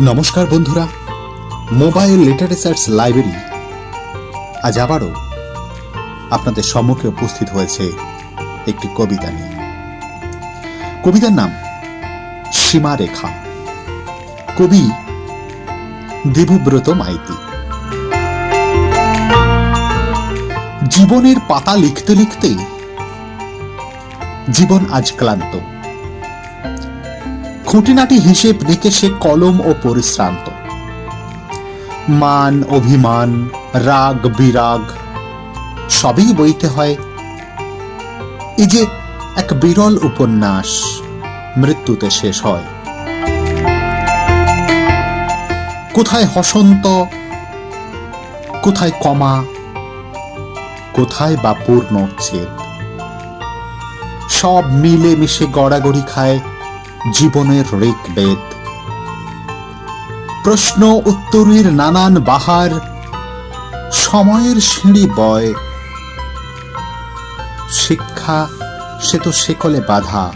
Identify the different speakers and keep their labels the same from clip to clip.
Speaker 1: নমস্কার বন্ধুরা, mobile literatures library আজ আবারও আপনাদের সম্মুখে উপস্থিত হয়েছে একটি কবিতা নিয়ে। কবিতার নাম সীমারেখা। কবি দেবব্রত মাইতি। জীবনের পাতা লিখতে লিখতে জীবন আজ ক্লান্ত। খুঁটিনাটি হিসেব রেখে সে কলম ও পরিশ্রান্ত। মান, অভিমান, রাগ, বিরাগ, সবই বইতে হয়। এই যে এক বিরল উপন্যাস, মৃত্যুতে শেষ হয়। কোথায় হসন্ত, কোথায় কমা, কোথায় বা পূর্ণচ্ছেদ সব মিলে মিশে গড়াগড়ি খায় জীবনের ঋগ্বেদ। প্রশ্ন উত্তরের নানান বাহার, সময়ের সিঁড়ি বয়। শিক্ষা, সে তো সেকলে বাধা,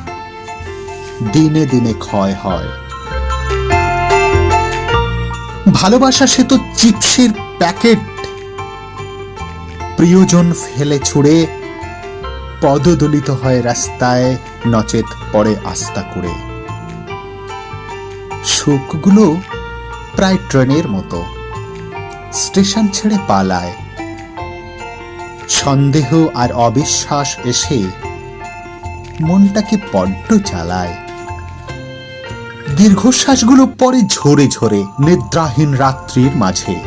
Speaker 1: দিনে দিনে ক্ষয় হয়। ভালোবাসা সে তো চিপসের প্যাকেট। প্রিয়জন ফেলে ছুড়ে, পদদলিত হয় রাস্তায়, নচেত পড়ে আস্তা করে। সুখগুলো প্রায় ট্রেনের মতো। স্টেশন ছেড়ে পালায়। সন্দেহ আর অবিশ্বাস এসে মনটাকে বড্ড চালায় দীর্ঘশ্বাসগুলো পরে ঝরে ঝরে নিদ্রাহীন রাত্রির মাঝে।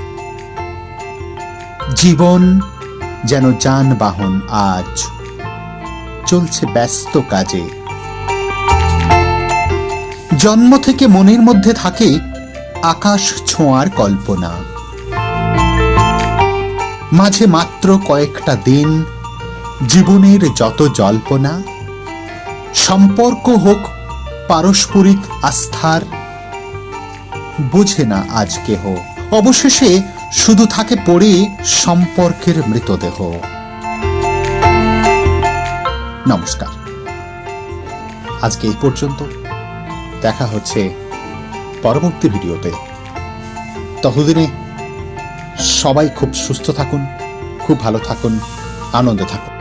Speaker 1: জীবন যেন যানবাহন আজ চলছে ব্যস্ত কাজে। জন্ম থেকে মনের মধ্যে থাকে আকাশ ছোঁয়ার কল্পনা। মাঝে মাত্র কয়েকটা দিন, জীবনের যত জল্পনা, সম্পর্ক হোক পারস্পরিক আস্থার, বোঝে না আজ কেহ। অবশেষে শুধু থাকে পড়ে সম্পর্কের মৃতদেহ। নমস্কার। আজকে এই পর্যন্ত। দেখা হচ্ছে পরবর্তী ভিডিওতে। ততদিনে সবাই খুব সুস্থ থাকুন খুব ভালো থাকুন আনন্দে থাকুন।